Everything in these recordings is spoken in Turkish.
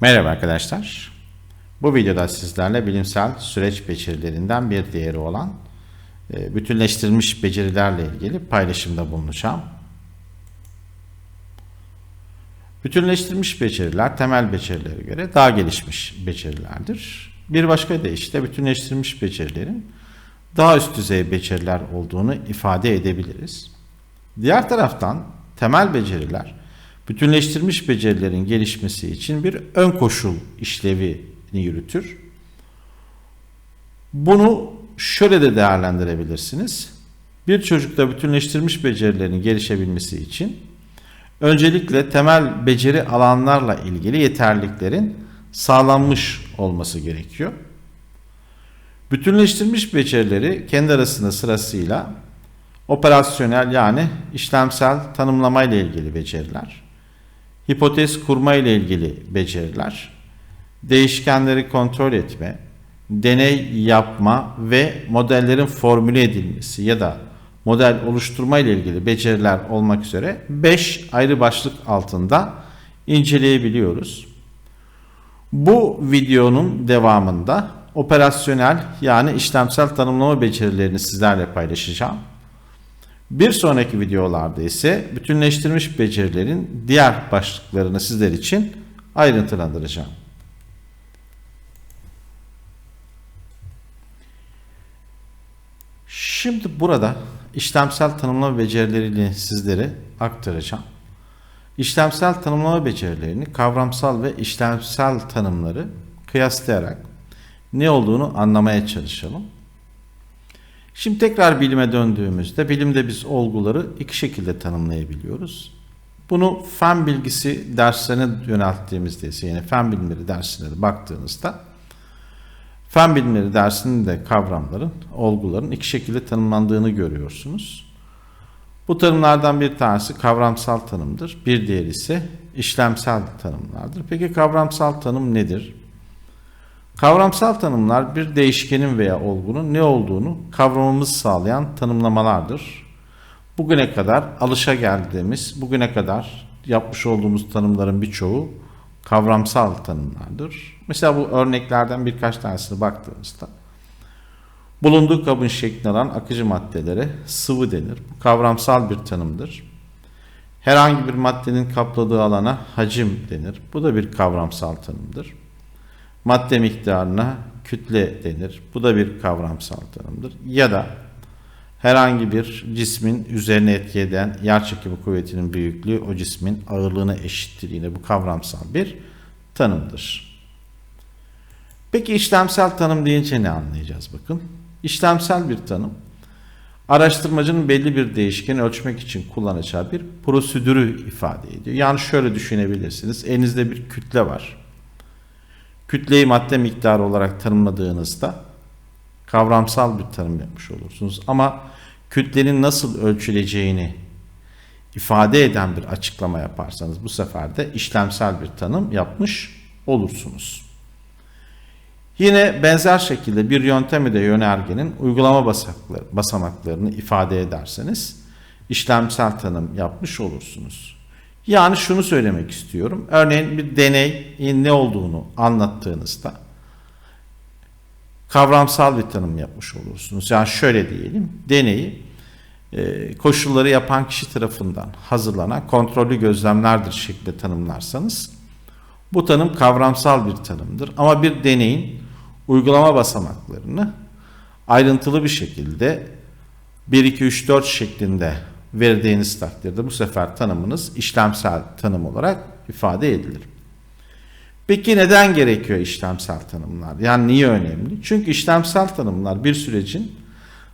Merhaba arkadaşlar. Bu videoda sizlerle bilimsel süreç becerilerinden bir diğeri olan e, bütünleştirilmiş becerilerle ilgili paylaşımda bulunacağım. Bütünleştirilmiş beceriler temel becerilere göre daha gelişmiş becerilerdir. Bir başka deyişle bütünleştirilmiş becerilerin daha üst düzey beceriler olduğunu ifade edebiliriz. Diğer taraftan temel beceriler bütünleştirilmiş becerilerin gelişmesi için bir ön koşul işlevini yürütür. Bunu şöyle de değerlendirebilirsiniz. Bir çocukta bütünleştirilmiş becerilerin gelişebilmesi için öncelikle temel beceri alanlarla ilgili yeterliliklerin sağlanmış olması gerekiyor. Bütünleştirilmiş becerileri kendi arasında sırasıyla operasyonel yani işlemsel tanımlama ile ilgili beceriler, hipotez kurma ile ilgili beceriler, değişkenleri kontrol etme, deney yapma ve modellerin formüle edilmesi ya da model oluşturma ile ilgili beceriler olmak üzere 5 ayrı başlık altında inceleyebiliyoruz. Bu videonun devamında operasyonel yani işlemsel tanımlama becerilerini sizlerle paylaşacağım. Bir sonraki videolarda ise bütünleştirilmiş becerilerin diğer başlıklarını sizler için ayrıntılandıracağım. Şimdi burada işlemsel tanımlama becerilerini sizlere aktaracağım. İşlemsel tanımlama becerilerini kavramsal ve işlemsel tanımları kıyaslayarak ne olduğunu anlamaya çalışalım. Şimdi tekrar bilime döndüğümüzde bilimde biz olguları iki şekilde tanımlayabiliyoruz. Bunu fen bilgisi derslerine yönelttiğimizde ise yani fen bilimleri dersine de baktığınızda fen bilimleri dersinin de kavramların, olguların iki şekilde tanımlandığını görüyorsunuz. Bu tanımlardan bir tanesi kavramsal tanımdır. Bir diğeri ise işlemsel tanımlardır. Peki kavramsal tanım nedir? Kavramsal tanımlar bir değişkenin veya olgunun ne olduğunu kavramamızı sağlayan tanımlamalardır. Bugüne kadar alışa geldiğimiz, bugüne kadar yapmış olduğumuz tanımların birçoğu kavramsal tanımlardır. Mesela bu örneklerden birkaç tanesine baktığımızda bulunduğu kabın şeklini alan akıcı maddelere sıvı denir. Bu kavramsal bir tanımdır. Herhangi bir maddenin kapladığı alana hacim denir. Bu da bir kavramsal tanımdır. Madde miktarına kütle denir. Bu da bir kavramsal tanımdır. Ya da herhangi bir cismin üzerine etki eden yer kuvvetinin büyüklüğü o cismin ağırlığına eşittir. Yine bu kavramsal bir tanımdır. Peki işlemsel tanım deyince ne anlayacağız bakın. İşlemsel bir tanım araştırmacının belli bir değişkeni ölçmek için kullanacağı bir prosedürü ifade ediyor. Yani şöyle düşünebilirsiniz. Elinizde bir kütle var kütleyi madde miktarı olarak tanımladığınızda kavramsal bir tanım yapmış olursunuz. Ama kütlenin nasıl ölçüleceğini ifade eden bir açıklama yaparsanız bu sefer de işlemsel bir tanım yapmış olursunuz. Yine benzer şekilde bir yöntemi de yönergenin uygulama basamaklarını ifade ederseniz işlemsel tanım yapmış olursunuz. Yani şunu söylemek istiyorum. Örneğin bir deneyin ne olduğunu anlattığınızda kavramsal bir tanım yapmış olursunuz. Yani şöyle diyelim. Deneyi e, koşulları yapan kişi tarafından hazırlanan kontrollü gözlemlerdir şeklinde tanımlarsanız bu tanım kavramsal bir tanımdır. Ama bir deneyin uygulama basamaklarını ayrıntılı bir şekilde 1, 2, 3, 4 şeklinde verdiğiniz takdirde bu sefer tanımınız işlemsel tanım olarak ifade edilir. Peki neden gerekiyor işlemsel tanımlar? Yani niye önemli? Çünkü işlemsel tanımlar bir sürecin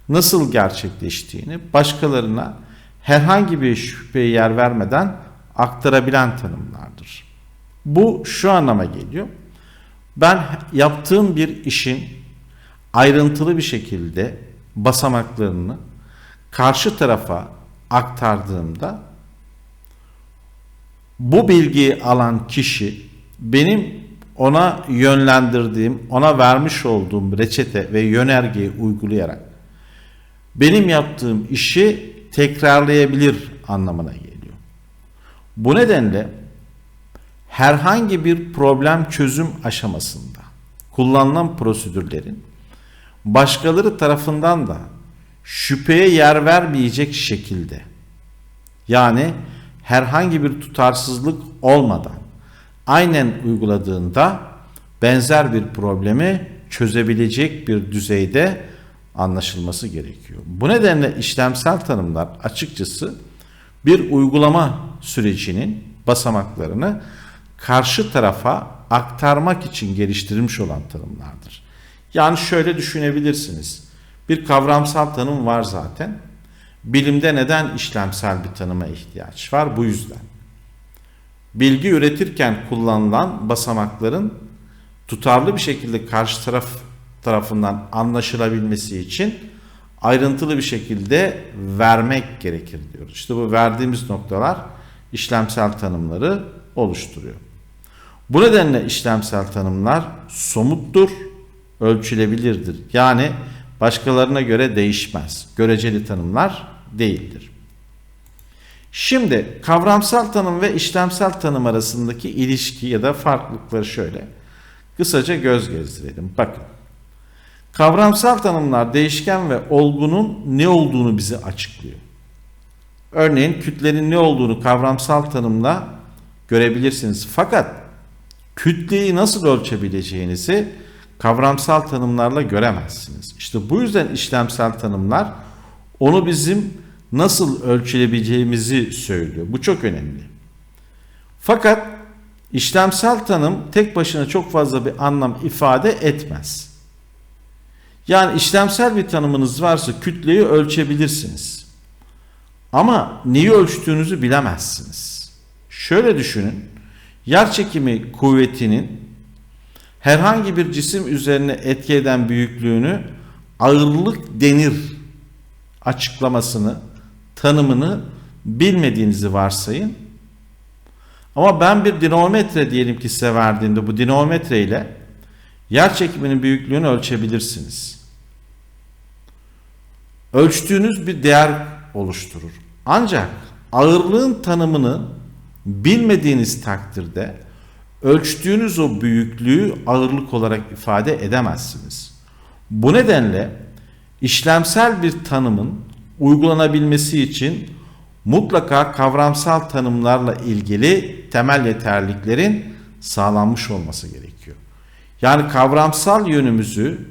nasıl gerçekleştiğini başkalarına herhangi bir şüpheye yer vermeden aktarabilen tanımlardır. Bu şu anlama geliyor. Ben yaptığım bir işin ayrıntılı bir şekilde basamaklarını karşı tarafa aktardığımda bu bilgiyi alan kişi benim ona yönlendirdiğim, ona vermiş olduğum reçete ve yönergeyi uygulayarak benim yaptığım işi tekrarlayabilir anlamına geliyor. Bu nedenle herhangi bir problem çözüm aşamasında kullanılan prosedürlerin başkaları tarafından da şüpheye yer vermeyecek şekilde yani herhangi bir tutarsızlık olmadan aynen uyguladığında benzer bir problemi çözebilecek bir düzeyde anlaşılması gerekiyor. Bu nedenle işlemsel tanımlar açıkçası bir uygulama sürecinin basamaklarını karşı tarafa aktarmak için geliştirilmiş olan tanımlardır. Yani şöyle düşünebilirsiniz. Bir kavramsal tanım var zaten. Bilimde neden işlemsel bir tanıma ihtiyaç var? Bu yüzden. Bilgi üretirken kullanılan basamakların tutarlı bir şekilde karşı taraf tarafından anlaşılabilmesi için ayrıntılı bir şekilde vermek gerekir diyoruz. İşte bu verdiğimiz noktalar işlemsel tanımları oluşturuyor. Bu nedenle işlemsel tanımlar somuttur, ölçülebilirdir. Yani başkalarına göre değişmez. Göreceli tanımlar değildir. Şimdi kavramsal tanım ve işlemsel tanım arasındaki ilişki ya da farklılıkları şöyle. Kısaca göz gezdirelim. Bakın. Kavramsal tanımlar değişken ve olgunun ne olduğunu bize açıklıyor. Örneğin kütlenin ne olduğunu kavramsal tanımla görebilirsiniz. Fakat kütleyi nasıl ölçebileceğinizi kavramsal tanımlarla göremezsiniz. İşte bu yüzden işlemsel tanımlar onu bizim nasıl ölçülebileceğimizi söylüyor. Bu çok önemli. Fakat işlemsel tanım tek başına çok fazla bir anlam ifade etmez. Yani işlemsel bir tanımınız varsa kütleyi ölçebilirsiniz. Ama neyi ölçtüğünüzü bilemezsiniz. Şöyle düşünün. Yer çekimi kuvvetinin herhangi bir cisim üzerine etki eden büyüklüğünü ağırlık denir açıklamasını, tanımını bilmediğinizi varsayın. Ama ben bir dinamometre diyelim ki size verdiğimde bu dinamometre ile yer çekiminin büyüklüğünü ölçebilirsiniz. Ölçtüğünüz bir değer oluşturur. Ancak ağırlığın tanımını bilmediğiniz takdirde ölçtüğünüz o büyüklüğü ağırlık olarak ifade edemezsiniz. Bu nedenle işlemsel bir tanımın uygulanabilmesi için mutlaka kavramsal tanımlarla ilgili temel yeterliliklerin sağlanmış olması gerekiyor. Yani kavramsal yönümüzü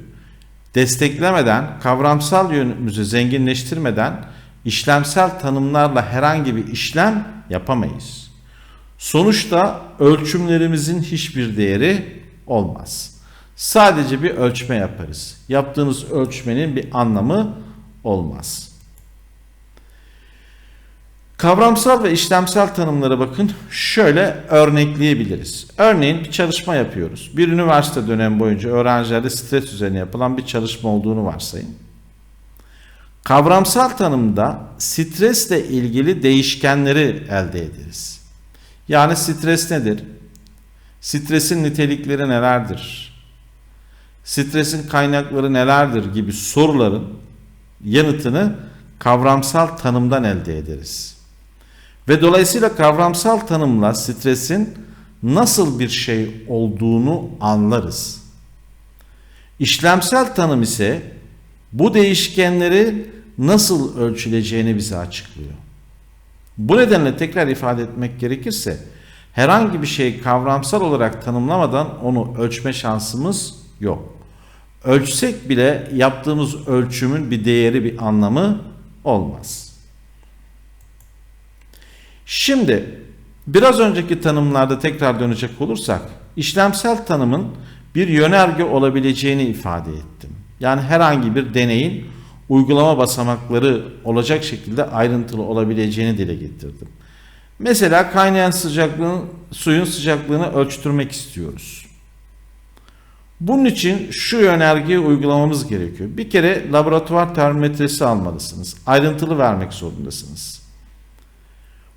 desteklemeden, kavramsal yönümüzü zenginleştirmeden işlemsel tanımlarla herhangi bir işlem yapamayız. Sonuçta ölçümlerimizin hiçbir değeri olmaz. Sadece bir ölçme yaparız. Yaptığınız ölçmenin bir anlamı olmaz. Kavramsal ve işlemsel tanımlara bakın şöyle örnekleyebiliriz. Örneğin bir çalışma yapıyoruz. Bir üniversite dönemi boyunca öğrencilerde stres üzerine yapılan bir çalışma olduğunu varsayın. Kavramsal tanımda stresle ilgili değişkenleri elde ederiz. Yani stres nedir? Stresin nitelikleri nelerdir? Stresin kaynakları nelerdir gibi soruların yanıtını kavramsal tanımdan elde ederiz. Ve dolayısıyla kavramsal tanımla stresin nasıl bir şey olduğunu anlarız. İşlemsel tanım ise bu değişkenleri nasıl ölçüleceğini bize açıklıyor. Bu nedenle tekrar ifade etmek gerekirse herhangi bir şey kavramsal olarak tanımlamadan onu ölçme şansımız yok. Ölçsek bile yaptığımız ölçümün bir değeri bir anlamı olmaz. Şimdi biraz önceki tanımlarda tekrar dönecek olursak işlemsel tanımın bir yönerge olabileceğini ifade ettim. Yani herhangi bir deneyin uygulama basamakları olacak şekilde ayrıntılı olabileceğini dile getirdim. Mesela kaynayan sıcaklığın, suyun sıcaklığını ölçtürmek istiyoruz. Bunun için şu yönergeyi uygulamamız gerekiyor. Bir kere laboratuvar termometresi almalısınız. Ayrıntılı vermek zorundasınız.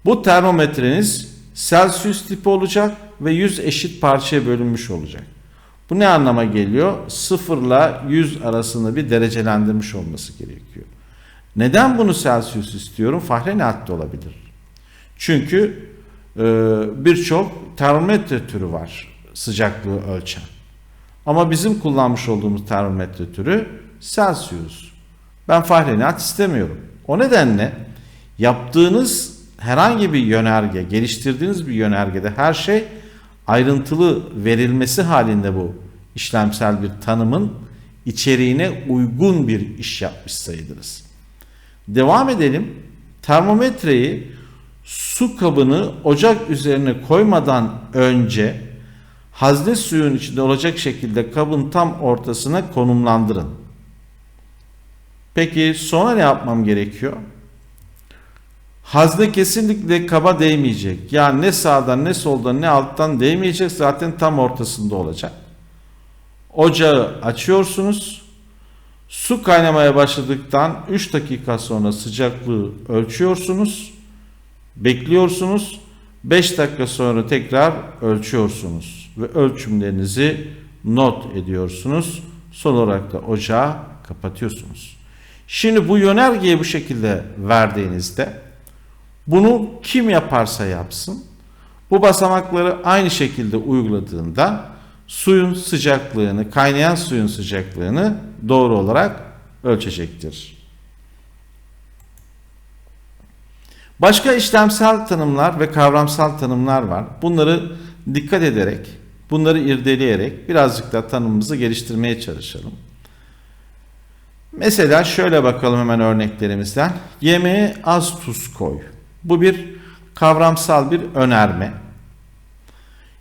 Bu termometreniz Celsius tipi olacak ve 100 eşit parçaya bölünmüş olacak. Bu ne anlama geliyor? 0 ile 100 arasında bir derecelendirmiş olması gerekiyor. Neden bunu Celsius istiyorum? Fahrenheit de olabilir. Çünkü e, birçok termometre türü var sıcaklığı ölçen. Ama bizim kullanmış olduğumuz termometre türü Celsius. Ben Fahrenheit istemiyorum. O nedenle yaptığınız herhangi bir yönerge, geliştirdiğiniz bir yönergede her şey ayrıntılı verilmesi halinde bu işlemsel bir tanımın içeriğine uygun bir iş yapmış sayılırız. Devam edelim. Termometreyi su kabını ocak üzerine koymadan önce hazne suyun içinde olacak şekilde kabın tam ortasına konumlandırın. Peki sonra ne yapmam gerekiyor? Hazne kesinlikle kaba değmeyecek. Yani ne sağdan ne soldan ne alttan değmeyecek zaten tam ortasında olacak. Ocağı açıyorsunuz. Su kaynamaya başladıktan 3 dakika sonra sıcaklığı ölçüyorsunuz. Bekliyorsunuz. 5 dakika sonra tekrar ölçüyorsunuz ve ölçümlerinizi not ediyorsunuz. Son olarak da ocağı kapatıyorsunuz. Şimdi bu yönergeyi bu şekilde verdiğinizde bunu kim yaparsa yapsın bu basamakları aynı şekilde uyguladığında suyun sıcaklığını, kaynayan suyun sıcaklığını doğru olarak ölçecektir. Başka işlemsel tanımlar ve kavramsal tanımlar var. Bunları dikkat ederek, bunları irdeleyerek birazcık da tanımımızı geliştirmeye çalışalım. Mesela şöyle bakalım hemen örneklerimizden. Yemeğe az tuz koy. Bu bir kavramsal bir önerme.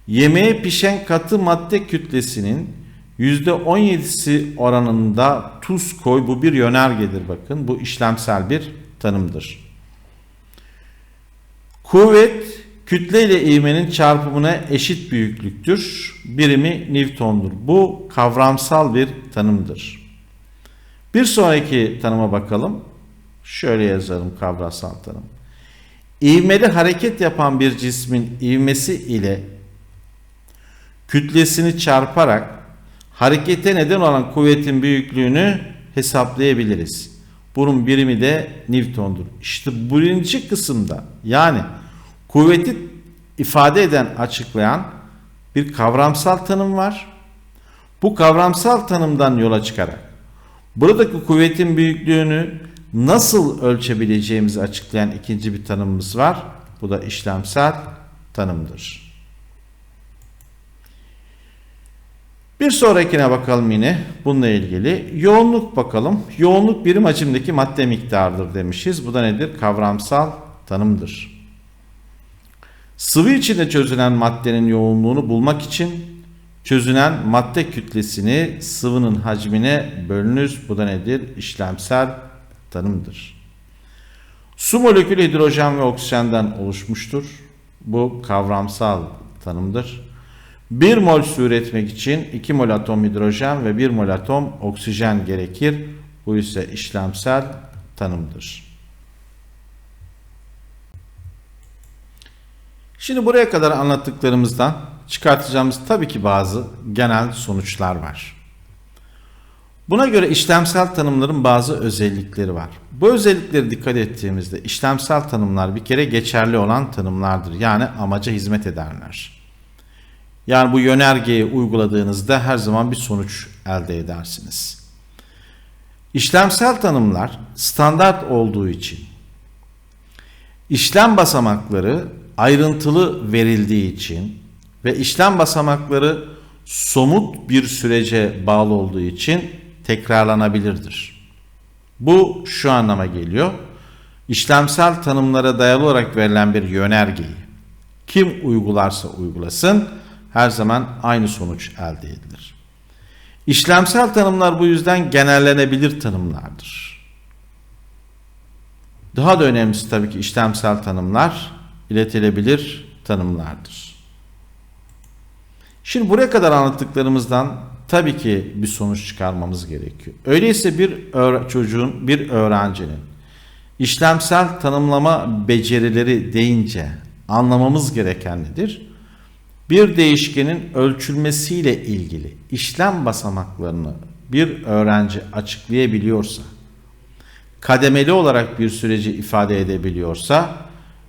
Yemeğe pişen katı madde kütlesinin %17'si oranında tuz koy. Bu bir yönergedir bakın. Bu işlemsel bir tanımdır. Kuvvet kütle ile ivmenin çarpımına eşit büyüklüktür. Birimi Newton'dur. Bu kavramsal bir tanımdır. Bir sonraki tanıma bakalım. Şöyle yazalım kavramsal tanım. İvmeli hareket yapan bir cismin ivmesi ile kütlesini çarparak harekete neden olan kuvvetin büyüklüğünü hesaplayabiliriz. Bunun birimi de Newton'dur. İşte birinci kısımda yani kuvveti ifade eden, açıklayan bir kavramsal tanım var. Bu kavramsal tanımdan yola çıkarak buradaki kuvvetin büyüklüğünü nasıl ölçebileceğimizi açıklayan ikinci bir tanımımız var. Bu da işlemsel tanımdır. Bir sonrakine bakalım yine bununla ilgili. Yoğunluk bakalım. Yoğunluk birim hacimdeki madde miktarıdır demişiz. Bu da nedir? Kavramsal tanımdır. Sıvı içinde çözülen maddenin yoğunluğunu bulmak için çözünen madde kütlesini sıvının hacmine bölünür. Bu da nedir? İşlemsel tanımdır. Su molekülü hidrojen ve oksijenden oluşmuştur. Bu kavramsal tanımdır. 1 mol su üretmek için 2 mol atom hidrojen ve 1 mol atom oksijen gerekir. Bu ise işlemsel tanımdır. Şimdi buraya kadar anlattıklarımızdan çıkartacağımız tabii ki bazı genel sonuçlar var. Buna göre işlemsel tanımların bazı özellikleri var. Bu özellikleri dikkat ettiğimizde işlemsel tanımlar bir kere geçerli olan tanımlardır. Yani amaca hizmet ederler. Yani bu yönergeyi uyguladığınızda her zaman bir sonuç elde edersiniz. İşlemsel tanımlar standart olduğu için işlem basamakları ayrıntılı verildiği için ve işlem basamakları somut bir sürece bağlı olduğu için tekrarlanabilirdir. Bu şu anlama geliyor. İşlemsel tanımlara dayalı olarak verilen bir yönergeyi kim uygularsa uygulasın her zaman aynı sonuç elde edilir. İşlemsel tanımlar bu yüzden genellenebilir tanımlardır. Daha da önemlisi tabii ki işlemsel tanımlar iletilebilir tanımlardır. Şimdi buraya kadar anlattıklarımızdan tabii ki bir sonuç çıkarmamız gerekiyor. Öyleyse bir çocuğun, bir öğrencinin işlemsel tanımlama becerileri deyince anlamamız gereken nedir? Bir değişkenin ölçülmesiyle ilgili işlem basamaklarını bir öğrenci açıklayabiliyorsa, kademeli olarak bir süreci ifade edebiliyorsa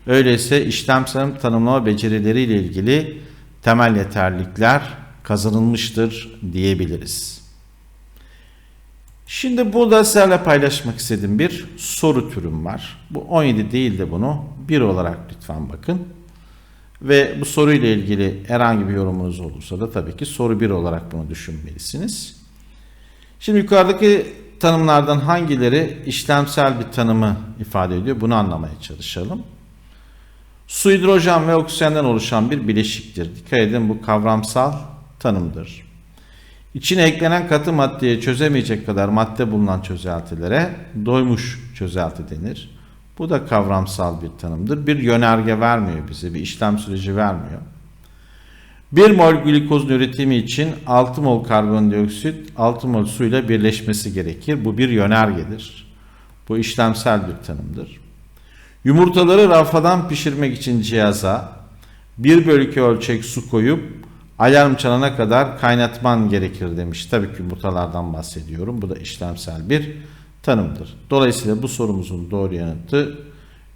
Öyleyse işlemsel tanımlama becerileriyle ilgili temel yeterlilikler kazanılmıştır diyebiliriz. Şimdi burada sizlerle paylaşmak istediğim bir soru türüm var. Bu 17 değil de bunu 1 olarak lütfen bakın. Ve bu soruyla ilgili herhangi bir yorumunuz olursa da tabii ki soru 1 olarak bunu düşünmelisiniz. Şimdi yukarıdaki tanımlardan hangileri işlemsel bir tanımı ifade ediyor? Bunu anlamaya çalışalım. Su, hidrojen ve oksijenden oluşan bir bileşiktir. Dikkat edin bu kavramsal tanımdır. İçine eklenen katı maddeye çözemeyecek kadar madde bulunan çözeltilere doymuş çözelti denir. Bu da kavramsal bir tanımdır. Bir yönerge vermiyor bize, bir işlem süreci vermiyor. 1 mol glikozun üretimi için 6 mol karbondioksit 6 mol suyla birleşmesi gerekir. Bu bir yönergedir. Bu işlemsel bir tanımdır. Yumurtaları rafadan pişirmek için cihaza 1 bölü 2 ölçek su koyup alarm çalana kadar kaynatman gerekir demiş. Tabii ki yumurtalardan bahsediyorum. Bu da işlemsel bir tanımdır. Dolayısıyla bu sorumuzun doğru yanıtı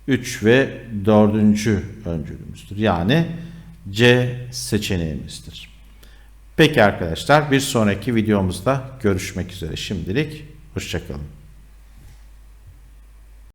3 ve 4. öncülümüzdür. Yani C seçeneğimizdir. Peki arkadaşlar bir sonraki videomuzda görüşmek üzere. Şimdilik hoşçakalın.